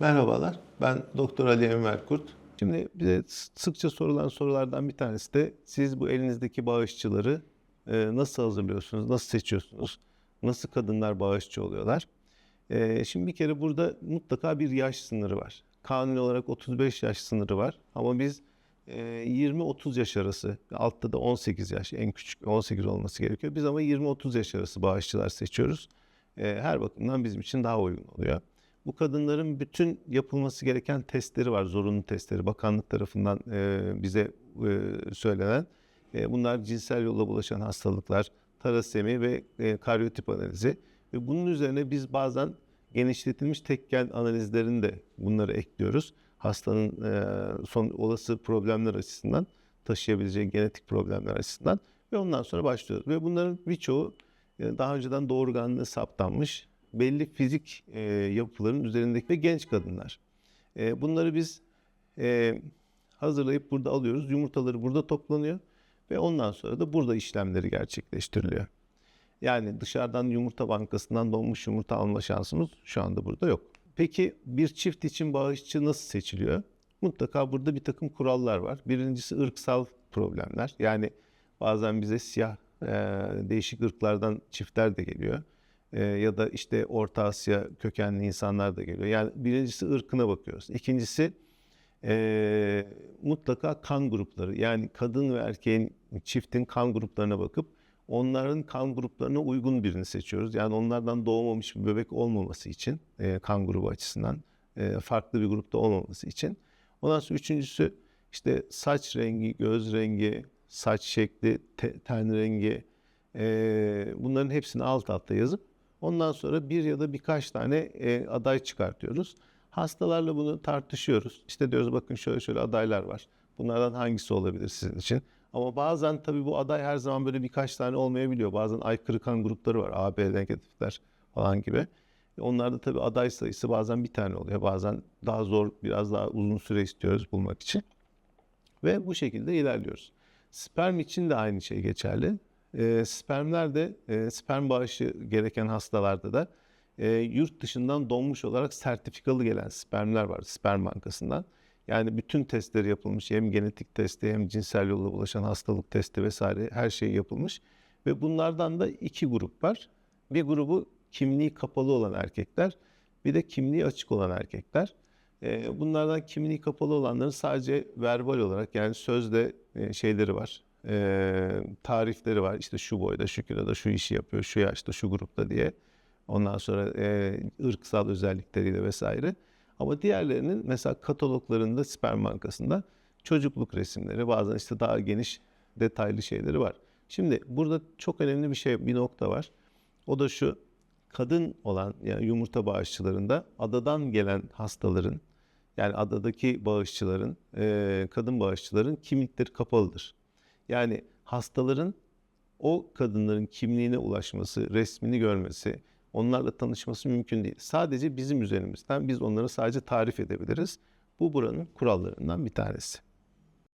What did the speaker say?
Merhabalar, ben Doktor Ali Enver Kurt. Şimdi bize sıkça sorulan sorulardan bir tanesi de siz bu elinizdeki bağışçıları e, nasıl hazırlıyorsunuz, nasıl seçiyorsunuz, nasıl kadınlar bağışçı oluyorlar? E, şimdi bir kere burada mutlaka bir yaş sınırı var. Kanuni olarak 35 yaş sınırı var ama biz e, 20-30 yaş arası, altta da 18 yaş, en küçük 18 olması gerekiyor. Biz ama 20-30 yaş arası bağışçılar seçiyoruz. E, her bakımdan bizim için daha uygun oluyor. Bu kadınların bütün yapılması gereken testleri var, zorunlu testleri. Bakanlık tarafından e, bize e, söylenen. E, bunlar cinsel yolla bulaşan hastalıklar, tarasemi ve e, karyotip analizi. Ve bunun üzerine biz bazen genişletilmiş tek gen analizlerini de bunları ekliyoruz. Hastanın e, son olası problemler açısından, taşıyabileceği genetik problemler açısından ve ondan sonra başlıyoruz. Ve bunların birçoğu e, daha önceden doğurganlığı saptanmış belli fizik e, yapıların üzerindeki ve genç kadınlar. E, bunları biz e, hazırlayıp burada alıyoruz. Yumurtaları burada toplanıyor ve ondan sonra da burada işlemleri gerçekleştiriliyor. Yani dışarıdan yumurta bankasından donmuş yumurta alma şansımız şu anda burada yok. Peki bir çift için bağışçı nasıl seçiliyor? Mutlaka burada bir takım kurallar var. Birincisi ırksal problemler. Yani bazen bize siyah e, değişik ırklardan çiftler de geliyor. E, ya da işte Orta Asya kökenli insanlar da geliyor. Yani birincisi ırkına bakıyoruz. İkincisi e, mutlaka kan grupları. Yani kadın ve erkeğin çiftin kan gruplarına bakıp onların kan gruplarına uygun birini seçiyoruz. Yani onlardan doğmamış bir bebek olmaması için e, kan grubu açısından e, farklı bir grupta olmaması için. Ondan sonra üçüncüsü işte saç rengi, göz rengi, saç şekli, te- ten rengi e, bunların hepsini alt alta yazıp ondan sonra bir ya da birkaç tane e, aday çıkartıyoruz. Hastalarla bunu tartışıyoruz. İşte diyoruz bakın şöyle şöyle adaylar var. Bunlardan hangisi olabilir sizin için? Ama bazen tabii bu aday her zaman böyle birkaç tane olmayabiliyor. Bazen aykırı kan grupları var. AB negatifler falan gibi. Onlarda tabii aday sayısı bazen bir tane oluyor. Bazen daha zor, biraz daha uzun süre istiyoruz bulmak için. Ve bu şekilde ilerliyoruz. Sperm için de aynı şey geçerli. E, spermler de e, sperm bağışı gereken hastalarda da e, yurt dışından donmuş olarak sertifikalı gelen spermler var sperm bankasından. Yani bütün testleri yapılmış hem genetik testi hem cinsel yolla bulaşan hastalık testi vesaire her şey yapılmış. Ve bunlardan da iki grup var. Bir grubu kimliği kapalı olan erkekler bir de kimliği açık olan erkekler. Bunlardan kimliği kapalı olanların sadece verbal olarak yani sözde şeyleri var. E, tarifleri var. İşte şu boyda, şu kiloda, şu işi yapıyor, şu yaşta, şu grupta diye. Ondan sonra e, ırksal özellikleriyle vesaire. Ama diğerlerinin mesela kataloglarında sperm bankasında çocukluk resimleri bazen işte daha geniş detaylı şeyleri var. Şimdi burada çok önemli bir şey bir nokta var. O da şu kadın olan yani yumurta bağışçılarında adadan gelen hastaların yani adadaki bağışçıların e, kadın bağışçıların kimlikleri kapalıdır. Yani hastaların o kadınların kimliğine ulaşması, resmini görmesi, onlarla tanışması mümkün değil. Sadece bizim üzerimizden biz onları sadece tarif edebiliriz. Bu buranın kurallarından bir tanesi.